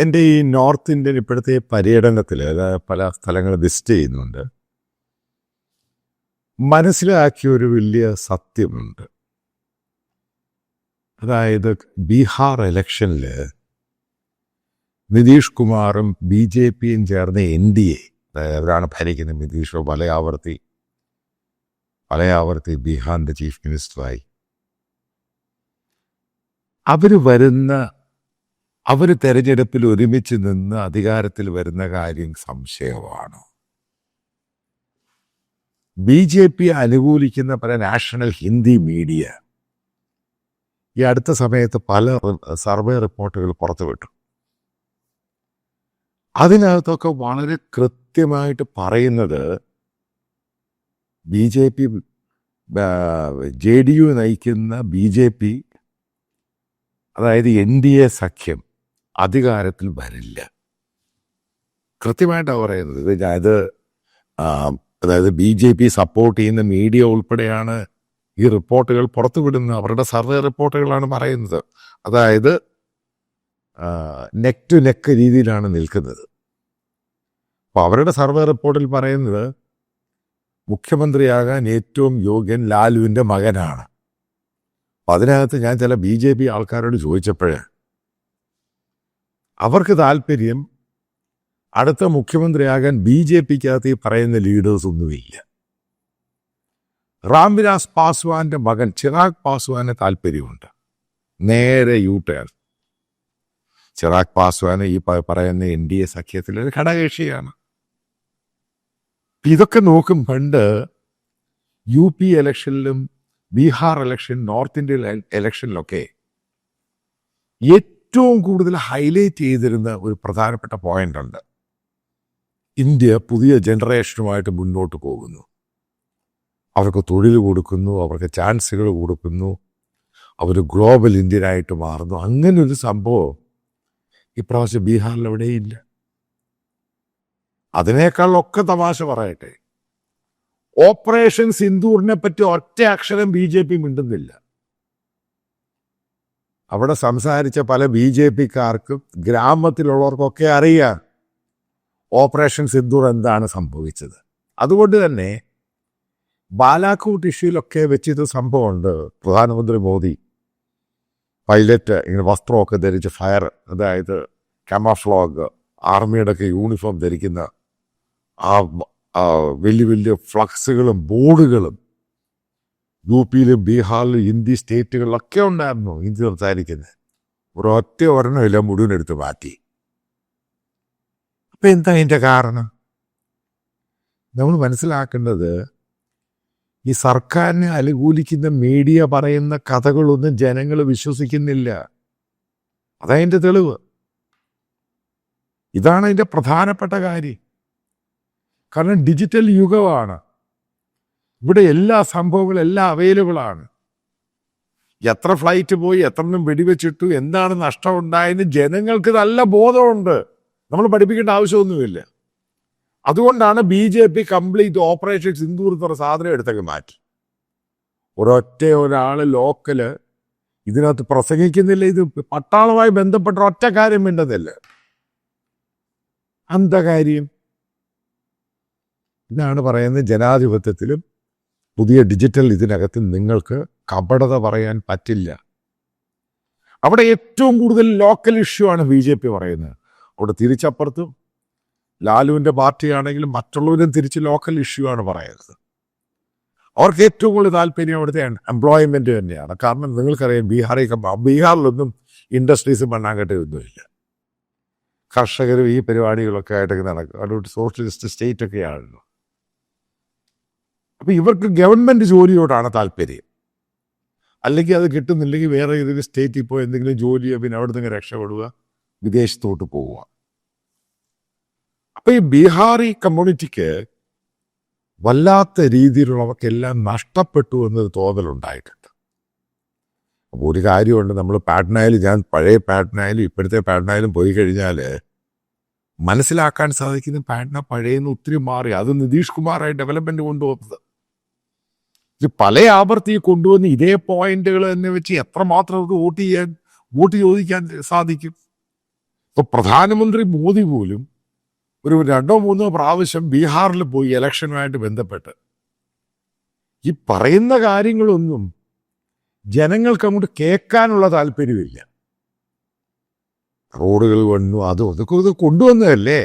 എന്റെ ഈ north Indian ഇപ്പോഴത്തെ പര്യടനത്തിൽ പല സ്ഥലങ്ങൾ വിസിറ്റ് ചെയ്യുന്നുണ്ട്. മനസ്സിലാക്കിയ ഒരു വലിയ സത്യമുണ്ട്. അതായത് ബീഹാർ ഇലക്ഷനിൽ നിതീഷ് കുമാറും ബി ജെ പിയും ചേർന്ന് എൻ ഡി എ അവരാണ് ഭരിക്കുന്നത് നിതീഷ് പലയാവർത്തി പലയാവർത്തി ബീഹാറിന്റെ ചീഫ് മിനിസ്റ്ററായി. അവർ വരുന്ന അവർ തെരഞ്ഞെടുപ്പിൽ ഒരുമിച്ച് നിന്ന് അധികാരത്തിൽ വരുന്ന കാര്യം സംശയമാണ്. ബി ജെ പി അനുകൂലിക്കുന്ന പല നാഷണൽ ഹിന്ദി മീഡിയ ഈ അടുത്ത സമയത്ത് പല സർവേ റിപ്പോർട്ടുകൾ പുറത്തുവിട്ടു. അതിനകത്തൊക്കെ വളരെ കൃത്യമായിട്ട് പറയുന്നത് B J P J D U നയിക്കുന്ന ബി ജെ പി അതായത് എൻ ഡി എ സഖ്യം അധികാരത്തിൽ വരില്ല. കൃത്യമായിട്ടാണ് പറയുന്നത്. ഇത് ഇത് അതായത് ബി ജെ പി സപ്പോർട്ട് ചെയ്യുന്ന മീഡിയ ഉൾപ്പെടെയാണ് ഈ റിപ്പോർട്ടുകൾ പുറത്തുവിടുന്നത്. അവരുടെ സർവേ റിപ്പോർട്ടുകളാണ് പറയുന്നത്. അതായത് നെക്ക് ടു നെക്ക് രീതിയിലാണ് നിൽക്കുന്നത്. അപ്പോൾ അവരുടെ സർവേ റിപ്പോർട്ടിൽ പറയുന്നത് മുഖ്യമന്ത്രിയാകാൻ ഏറ്റവും യോഗ്യൻ ലാലുവിന്റെ മകനാണ്. അപ്പം അതിനകത്ത് ഞാൻ ചില ബി ജെ പി ആൾക്കാരോട് ചോദിച്ചപ്പോഴേ അവർക്ക് താല്പര്യം അടുത്ത മുഖ്യമന്ത്രിയാകാൻ ബി ജെ പിക്കകത്ത് ഈ പറയുന്ന ലീഡേഴ്സ് ഒന്നുമില്ല റാംവിലാസ് പാസ്വാന്റെ മകൻ ചിറാഗ് പാസ്വാന് താല്പര്യമുണ്ട്. നേരെ യു ടേൺ ചിറാഗ് പാസ്വാന് ഈ പറയുന്ന എൻ ഡി എ സഖ്യത്തിലെ ഒരു ഇതൊക്കെ നോക്കും പണ്ട് യു പി ഇലക്ഷനിലും ബീഹാർ ഇലക്ഷൻ നോർത്ത് ഇന്ത്യൻ ഇലക്ഷനിലൊക്കെ ഏറ്റവും കൂടുതൽ ഹൈലൈറ്റ് ചെയ്തിരുന്ന ഒരു പ്രധാനപ്പെട്ട പോയിന്റ് ഉണ്ട്. ഇന്ത്യ പുതിയ ജനറേഷനുമായിട്ട് മുന്നോട്ട് പോകുന്നു. അവർക്ക് തൊഴിൽ കൊടുക്കുന്നു അവർക്ക് ചാൻസുകൾ കൊടുക്കുന്നു അവർ ഗ്ലോബൽ ഇന്ത്യനായിട്ട് മാറുന്നു. അങ്ങനെ ഒരു സംഭവം ഇപ്രാവശ്യം ബീഹാറിൽ എവിടെയില്ല അതിനേക്കാളൊക്കെ തമാശ പറയട്ടെ. ഓപ്പറേഷൻ സിന്ദൂറിനെ പറ്റി ഒറ്റ അക്ഷരം ബി ജെ പി മിണ്ടുന്നില്ല. അവിടെ സംസാരിച്ച പല ബി ജെ പിക്കാർക്കും ഗ്രാമത്തിലുള്ളവർക്കൊക്കെ അറിയാം ഓപ്പറേഷൻ സിന്ദൂർ എന്താണ് സംഭവിച്ചത്. അതുകൊണ്ട് തന്നെ ബാലാക്കോട്ട് ഇഷ്യൂലൊക്കെ വെച്ചിത് സംഭവമുണ്ട്. പ്രധാനമന്ത്രി മോദി പൈലറ്റ് ഇങ്ങനെ വസ്ത്രമൊക്കെ ധരിച്ച് ഫയർ അതായത് കമഫ്ലോഗ് ആർമിയുടെ ഒക്കെ യൂണിഫോം ധരിക്കുന്ന ആ വലിയ വലിയ ഫ്ലക്സുകളും ബോർഡുകളും യു പിയിലും ബീഹാറിലും ഹിന്ദി സ്റ്റേറ്റുകളിലൊക്കെ ഉണ്ടായിരുന്നു ഹിന്ദി സംസാരിക്കുന്നത്. ഒരൊറ്റ ഒരെണ്ണമില്ല മുഴുവൻ എടുത്ത് മാറ്റി. അപ്പൊ എന്താ അതിന്റെ കാരണം? നമ്മൾ മനസ്സിലാക്കേണ്ടത് ഈ സർക്കാരിനെ അനുകൂലിക്കുന്ന മീഡിയ പറയുന്ന കഥകളൊന്നും ജനങ്ങൾ വിശ്വസിക്കുന്നില്ല. അതതിന്റെ തെളിവ്. ഇതാണ് അതിന്റെ പ്രധാനപ്പെട്ട കാര്യം. കാരണം ഡിജിറ്റൽ യുഗമാണ്. ഇവിടെ എല്ലാ സംഭവങ്ങളും എല്ലാം അവൈലബിൾ ആണ്. എത്ര ഫ്ലൈറ്റ് പോയി എത്ര എണ്ണം വെടിവെച്ചിട്ടു എന്താണ് നഷ്ടം ഉണ്ടായെന്ന് ജനങ്ങൾക്ക് നല്ല ബോധമുണ്ട്. നമ്മൾ പഠിപ്പിക്കേണ്ട ആവശ്യമൊന്നുമില്ല. അതുകൊണ്ടാണ് B J P complete operation Sindoor തുറ സാധനം എടുത്തൊക്കെ മാറ്റി. ഒരൊറ്റ ഒരാൾ ലോക്കൽ ഇതിനകത്ത് പ്രസംഗിക്കുന്നില്ല ഇത് പട്ടാളവുമായി ബന്ധപ്പെട്ട ഒറ്റ കാര്യം വേണ്ടതല്ല എന്താ കാര്യം ഇതാണ് പറയുന്നത് ജനാധിപത്യത്തിലും പുതിയ ഡിജിറ്റൽ ഇതിനകത്ത് നിങ്ങൾക്ക് കപടത പറയാൻ പറ്റില്ല. അവിടെ ഏറ്റവും കൂടുതൽ ലോക്കൽ ഇഷ്യൂ ആണ് ബി ജെ പി പറയുന്നത്. അവിടെ തിരിച്ചപ്പുറത്തും ലാലുവിന്റെ പാർട്ടിയാണെങ്കിലും മറ്റുള്ളവരും തിരിച്ച് ലോക്കൽ ഇഷ്യൂ ആണ് പറയുന്നത് അവർക്ക് ഏറ്റവും കൂടുതൽ താല്പര്യം അവിടുത്തെ എംപ്ലോയ്മെന്റ് തന്നെയാണ്. കാരണം നിങ്ങൾക്കറിയാം ബീഹാറിൽ ബീഹാറിലൊന്നും ഇൻഡസ്ട്രീസ് മണ്ണാങ്കട്ടയൊന്നുമില്ല കർഷകരും ഈ പരിപാടികളൊക്കെ ആയിട്ടൊക്കെ നടക്കും. അതുകൊണ്ട് സോഷ്യലിസ്റ്റ് സ്റ്റേറ്റ് ഒക്കെയാണല്ലോ. അപ്പൊ ഇവർക്ക് ഗവൺമെന്റ് ജോലിയോടാണ് താല്പര്യം. അല്ലെങ്കിൽ അത് കിട്ടുന്നില്ലെങ്കിൽ വേറെ ഏതെങ്കിലും സ്റ്റേറ്റിൽ പോയി എന്തെങ്കിലും ജോലിയോ പിന്നെ അവിടെ നിന്ന് രക്ഷപ്പെടുക വിദേശത്തോട്ട് പോവുക. അപ്പം ഈ ബീഹാറി കമ്മ്യൂണിറ്റിക്ക് വല്ലാത്ത രീതിയിലുള്ളവർക്കെല്ലാം നഷ്ടപ്പെട്ടു എന്നൊരു തോന്നലുണ്ടായിട്ടുണ്ട്. അപ്പോൾ ഒരു കാര്യമുണ്ട് നമ്മൾ പാട്നയിൽ ഞാൻ പഴയ പാട്നയിലും ഇപ്പോഴത്തെ പാട്നയിലും പോയി കഴിഞ്ഞാൽ മനസ്സിലാക്കാൻ സാധിക്കുന്ന പാട്ന പഴയെന്ന് ഒത്തിരി മാറി. അത് നിതീഷ് കുമാറായി ഡെവലപ്മെന്റ് കൊണ്ടുവന്നത്. ഇത് പല ആവർത്തി കൊണ്ടുവന്ന് ഇതേ പോയിന്റുകൾ തന്നെ വെച്ച് എത്രമാത്രം അവർക്ക് വോട്ട് ചെയ്യാൻ വോട്ട് ചോദിക്കാൻ സാധിക്കും. ഇപ്പൊ പ്രധാനമന്ത്രി മോദി പോലും ഒരു രണ്ടോ മൂന്നോ പ്രാവശ്യം ബീഹാറിൽ പോയി ഇലക്ഷനുമായിട്ട് ബന്ധപ്പെട്ട്. ഈ പറയുന്ന കാര്യങ്ങളൊന്നും ജനങ്ങൾക്ക് അങ്ങോട്ട് കേൾക്കാനുള്ള താല്പര്യമില്ല. റോഡുകൾ വന്നു അതും അതൊക്കെ ഇത് കൊണ്ടുവന്നതല്ലേ?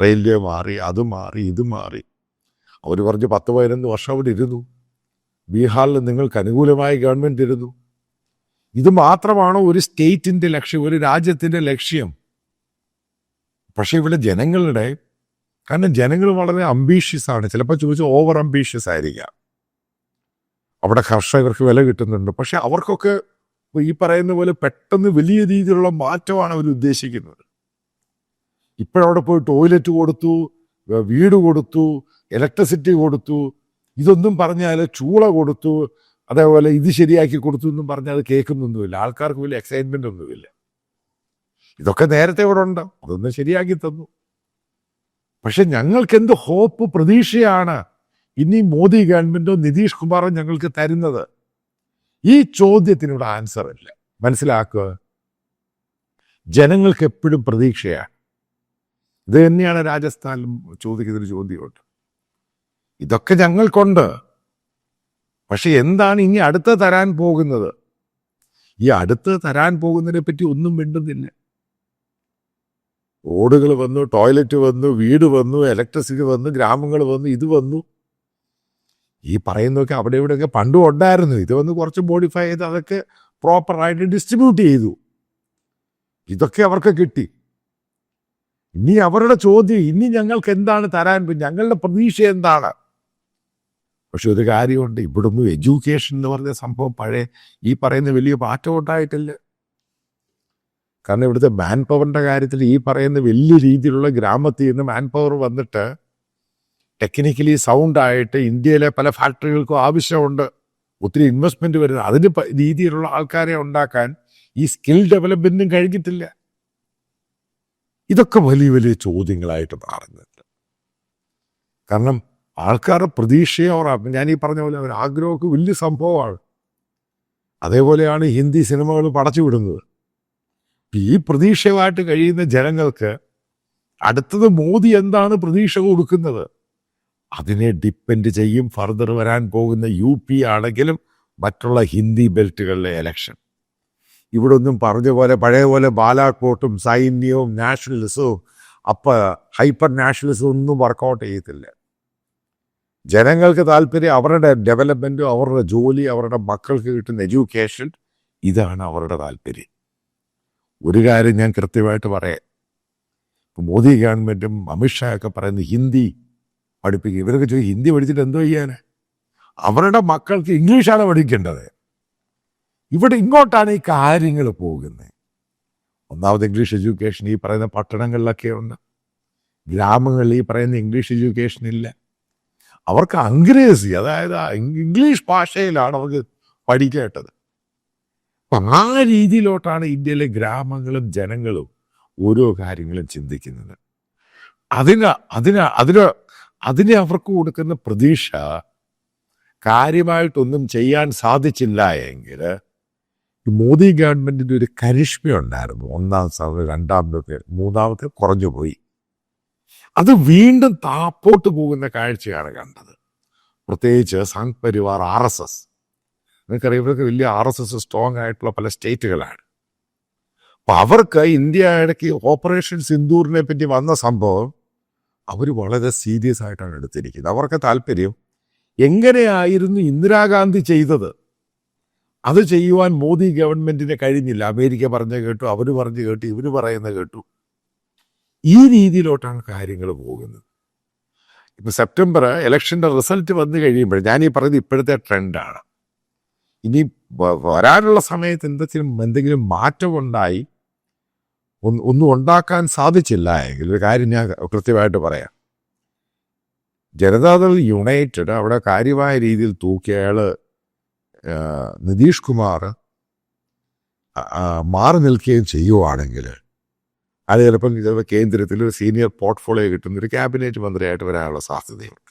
റെയിൽവേ മാറി അത് മാറി ഇത് മാറി. അവർ പറഞ്ഞ് പത്ത് പതിനൊന്ന് വർഷം അവിടെ ഇരുന്നു. ബീഹാറിൽ നിങ്ങൾക്ക് അനുകൂലമായ ഗവൺമെന്റ് ഇരുന്നു ഇത് മാത്രമാണോ ഒരു സ്റ്റേറ്റിന്റെ ലക്ഷ്യം ഒരു രാജ്യത്തിന്റെ ലക്ഷ്യം? പക്ഷെ ഇവിടെ ജനങ്ങളുടെ കാരണം ജനങ്ങൾ വളരെ അംബീഷ്യസ് ആണ്. ചിലപ്പോൾ ചോദിച്ചാൽ ഓവർ അംബീഷ്യസ് ആയിരിക്കാം. അവിടെ കർഷകർക്ക് വില കിട്ടുന്നുണ്ട്. പക്ഷെ അവർക്കൊക്കെ ഈ പറയുന്ന പോലെ പെട്ടെന്ന് വലിയ രീതിയിലുള്ള മാറ്റമാണ് അവർ ഉദ്ദേശിക്കുന്നത്. ഇപ്പോഴവിടെ പോയി ടോയ്ലറ്റ് കൊടുത്തു വീട് കൊടുത്തു ഇലക്ട്രിസിറ്റി കൊടുത്തു ഇതൊന്നും പറഞ്ഞാൽ ചൂള കൊടുത്തു അതേപോലെ ഇത് ശരിയാക്കി കൊടുത്തു എന്നും പറഞ്ഞാൽ അത് കേൾക്കുന്നൊന്നുമില്ല. ആൾക്കാർക്ക് വലിയ എക്സൈറ്റ്മെന്റ് ഒന്നുമില്ല. ഇതൊക്കെ നേരത്തെ ഇവിടെ ഉണ്ട്. അതൊന്ന് ശരിയാക്കി തന്നു. പക്ഷെ ഞങ്ങൾക്ക് എന്ത് ഹോപ്പ് പ്രതീക്ഷയാണ് ഇനി മോദി ഗവൺമെന്റോ നിതീഷ് കുമാറോ ഞങ്ങൾക്ക് തരുന്നത്? ഈ ചോദ്യത്തിന് ഇവിടെ ആൻസർ ഇല്ല. മനസ്സിലാക്കുക? ജനങ്ങൾക്ക് എപ്പോഴും പ്രതീക്ഷയാണ്. ഇത് തന്നെയാണ് രാജസ്ഥാനിലും ചോദിക്കുന്നൊരു ചോദ്യമുണ്ട്. ഇതൊക്കെ ഞങ്ങൾക്കുണ്ട്. പക്ഷെ എന്താണ് ഇനി അടുത്ത് തരാൻ പോകുന്നത്? ഈ അടുത്ത് തരാൻ പോകുന്നതിനെ പറ്റി ഒന്നും മിണ്ടുന്നില്ല. റോഡുകൾ വന്നു ടോയ്ലറ്റ് വന്നു വീട് വന്നു ഇലക്ട്രിസിറ്റി വന്നു ഗ്രാമങ്ങൾ വന്നു ഇത് വന്നു. ഈ പറയുന്നതൊക്കെ അവിടെ ഇവിടെയൊക്കെ പണ്ടും ഉണ്ടായിരുന്നു. ഇത് വന്ന് കുറച്ച് മോഡിഫൈ ചെയ്ത് അതൊക്കെ പ്രോപ്പറായിട്ട് ഡിസ്ട്രിബ്യൂട്ട് ചെയ്തു. ഇതൊക്കെ അവർക്ക് കിട്ടി. ഇനി അവരുടെ ചോദ്യം ഇനി ഞങ്ങൾക്ക് എന്താണ് തരാൻ? ഞങ്ങളുടെ പ്രതീക്ഷ എന്താണ്? പക്ഷെ ഒരു കാര്യമുണ്ട്. ഇവിടുന്ന് എഡ്യൂക്കേഷൻ എന്ന് പറഞ്ഞ സംഭവം പഴയ ഈ പറയുന്ന വലിയ മാറ്റം ഉണ്ടായിട്ടില്ല. കാരണം ഇവിടുത്തെ മാൻ പവറിന്റെ കാര്യത്തിൽ ഈ പറയുന്ന വലിയ രീതിയിലുള്ള ഗ്രാമത്തിൽ നിന്ന് മാൻ പവർ വന്നിട്ട് ടെക്നിക്കലി സൗണ്ട് ആയിട്ട് ഇന്ത്യയിലെ പല ഫാക്ടറികൾക്കും ആവശ്യമുണ്ട്. ഒത്തിരി ഇൻവെസ്റ്റ്മെന്റ് വരുന്നത്. അതിന് രീതിയിലുള്ള ആൾക്കാരെ ഉണ്ടാക്കാൻ ഈ സ്കിൽ ഡെവലപ്മെന്റും കഴിഞ്ഞിട്ടില്ല. ഇതൊക്കെ വലിയ വലിയ ചോദ്യങ്ങളായിട്ട് മാറുന്നുണ്ട്. കാരണം ആൾക്കാരുടെ പ്രതീക്ഷയോ അവർ ഞാൻ ഈ പറഞ്ഞ പോലെ ഒരു ആഗ്രഹമൊക്കെ വലിയ സംഭവമാണ്. അതേപോലെയാണ് ഹിന്ദി സിനിമകൾ പടച്ചു വിടുന്നത്. ഈ പ്രതീക്ഷയുമായിട്ട് കഴിയുന്ന ജനങ്ങൾക്ക് അടുത്തത് മോദി എന്താണ് പ്രതീക്ഷ കൊടുക്കുന്നത്? അതിനെ ഡിപ്പെൻഡ് ചെയ്യും ഫർദർ വരാൻ പോകുന്ന യു പി ആണെങ്കിലും മറ്റുള്ള ഹിന്ദി ബെൽറ്റുകളിലെ എലക്ഷൻ. ഇവിടെ ഒന്നും പറഞ്ഞ പോലെ പഴയ പോലെ ബാലാക്കോട്ടും സൈന്യവും നാഷണലിസവും അപ്പ ഹൈപ്പർ നാഷണലിസവും ഒന്നും വർക്കൗട്ട് ചെയ്യത്തില്ല. ജനങ്ങൾക്ക് താല്പര്യം അവരുടെ ഡെവലപ്മെന്റും അവരുടെ ജോലി അവരുടെ മക്കൾക്ക് കിട്ടുന്ന എഡ്യൂക്കേഷൻ ഇതാണ് അവരുടെ താല്പര്യം. ഒരു കാര്യം ഞാൻ കൃത്യമായിട്ട് പറയാം. മോദി ഗവൺമെന്റും അമിത്ഷാ ഒക്കെ പറയുന്നത് ഹിന്ദി പഠിപ്പിക്കുക. ഇവരൊക്കെ ചോദിക്കും ഹിന്ദി പഠിച്ചിട്ട് എന്തോ ചെയ്യാന്? അവരുടെ മക്കൾക്ക് ഇംഗ്ലീഷാണ് പഠിക്കേണ്ടത്. ഇവിടെ ഇങ്ങോട്ടാണ് ഈ കാര്യങ്ങൾ പോകുന്നത്. ഒന്നാമത് ഇംഗ്ലീഷ് എഡ്യൂക്കേഷൻ ഈ പറയുന്ന പട്ടണങ്ങളിലൊക്കെ ഉണ്ട്. ഗ്രാമങ്ങളിൽ ഈ പറയുന്ന ഇംഗ്ലീഷ് എഡ്യൂക്കേഷൻ ഇല്ല. അവർക്ക് അംഗ്രേസി അതായത് ഇംഗ്ലീഷ് ഭാഷയിലാണ് അവർക്ക് പഠിക്കേണ്ടത് അപ്പം ആ രീതിയിലോട്ടാണ് ഇന്ത്യയിലെ ഗ്രാമങ്ങളും ജനങ്ങളും ഓരോ കാര്യങ്ങളും ചിന്തിക്കുന്നത്. അതിന് അതിന് അതിന് അതിനെ അവർക്ക് കൊടുക്കുന്ന പ്രതീക്ഷ കാര്യമായിട്ടൊന്നും ചെയ്യാൻ സാധിച്ചില്ല എങ്കിൽ മോദി ഗവൺമെന്റിന്റെ ഒരു കരിഷ്മ ഉണ്ടായിരുന്നു ഒന്നാം രണ്ടാമത്തെ മൂന്നാമത്തെ കുറഞ്ഞു പോയി അത് വീണ്ടും താപ്പോട്ട് പോകുന്ന കാഴ്ചയാണ് കണ്ടത്. പ്രത്യേകിച്ച് Sangh Parivar R S S. നിങ്ങൾക്കറിയാം വലിയ ആർ എസ് എസ് സ്ട്രോങ് ആയിട്ടുള്ള പല സ്റ്റേറ്റുകളാണ്. അപ്പൊ അവർക്ക് ഇന്ത്യ ഇടയ്ക്ക് ഓപ്പറേഷൻ സിന്ദൂറിനെ പറ്റി വന്ന സംഭവം അവർ വളരെ സീരിയസ് ആയിട്ടാണ് എടുത്തിരിക്കുന്നത്. അവർക്ക് താല്പര്യം. എങ്ങനെയായിരുന്നു ഇന്ദിരാഗാന്ധി ചെയ്തത്? അത് ചെയ്യുവാൻ മോദി ഗവൺമെന്റിന് കഴിഞ്ഞില്ല. അമേരിക്ക പറഞ്ഞു കേട്ടു അവർ പറഞ്ഞു കേട്ടു ഇവർ പറയുന്നത് കേട്ടു. ഈ രീതിയിലോട്ടാണ് കാര്യങ്ങൾ പോകുന്നത്. ഇപ്പം സെപ്റ്റംബർ ഇലക്ഷന്റെ റിസൾട്ട് വന്നു കഴിയുമ്പോൾ ഞാൻ ഈ പറയുന്നത് ഇപ്പോഴത്തെ ട്രെൻഡാണ്. ഇനി വരാനുള്ള സമയത്ത് എന്തെങ്കിലും എന്തെങ്കിലും മാറ്റമുണ്ടായി ഒന്ന് ഒന്നും ഉണ്ടാക്കാൻ സാധിച്ചില്ല എങ്കിൽ ഒരു കാര്യം ഞാൻ കൃത്യമായിട്ട് പറയാം. ജനതാദൾ യുണൈറ്റഡ് അവിടെ കാര്യമായ രീതിയിൽ തൂക്കിയ അയാൾ ആ, നിതീഷ് കുമാർ മാറി നിൽക്കുകയും ചെയ്യുവാണെങ്കിൽ അത് ചിലപ്പം ചിലപ്പോൾ കേന്ദ്രത്തിൽ ഒരു സീനിയർ പോർട്ട്ഫോളിയോ കിട്ടുന്ന ഒരു ക്യാബിനറ്റ് മന്ത്രിയായിട്ട് വരാനുള്ള സാധ്യതയുണ്ട്.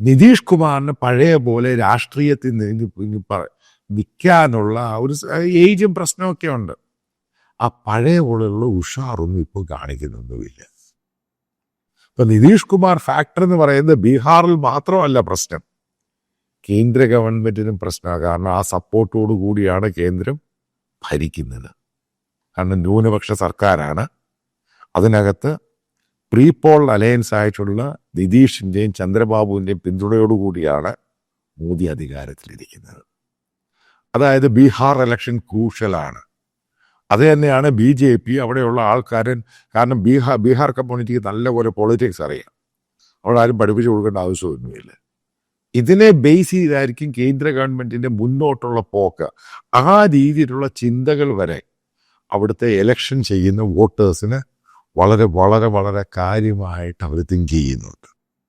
നിതീഷ് കുമാറിന് പഴയ പോലെ രാഷ്ട്രീയത്തിൽ നിന്ന് നിൽക്കാനുള്ള ഒരു ഏജും പ്രശ്നമൊക്കെ ഉണ്ട്. ആ പഴയ പോലെയുള്ള ഉഷാറൊന്നും ഇപ്പോൾ കാണിക്കുന്നൊന്നുമില്ല. ഇപ്പം നിതീഷ് കുമാർ ഫാക്ടർ എന്ന് പറയുന്നത് ബീഹാറിൽ മാത്രമല്ല പ്രശ്നം. കേന്ദ്ര ഗവൺമെന്റിനും പ്രശ്നമാണ്. കാരണം ആ സപ്പോർട്ടോടു കൂടിയാണ് കേന്ദ്രം ഭരിക്കുന്നത്. കാരണം ന്യൂനപക്ഷ സർക്കാരാണ്. അതിനകത്ത് പ്രീ പോൾ അലയൻസ് ആയിട്ടുള്ള നിതീഷിന്റെയും ചന്ദ്രബാബുവിന്റെയും പിന്തുണയോടുകൂടിയാണ് മോദി അധികാരത്തിലിരിക്കുന്നത്. അതായത് ബീഹാർ ഇലക്ഷൻ ക്രൂഷ്യലാണ്. അത് തന്നെയാണ് ബി ജെ പി അവിടെയുള്ള ആൾക്കാരൻ കാരണം ബീഹാർ ബീഹാർ കമ്മ്യൂണിറ്റിക്ക് നല്ലപോലെ പൊളിറ്റിക്സ് അറിയാം. അവിടെ ആരും പഠിപ്പിച്ചു കൊടുക്കേണ്ട ആവശ്യമൊന്നുമില്ല. ഇതിനെ ബേസ് ചെയ്തായിരിക്കും കേന്ദ്ര ഗവൺമെന്റിന്റെ മുന്നോട്ടുള്ള പോക്ക്. ആ രീതിയിലുള്ള ചിന്തകൾ വരെ അവിടുത്തെ എലക്ഷൻ ചെയ്യുന്ന വോട്ടേഴ്സിന് വളരെ വളരെ വളരെ കാര്യമായിട്ട് അവർ തിങ്ക് ചെയ്യുന്നുണ്ട്.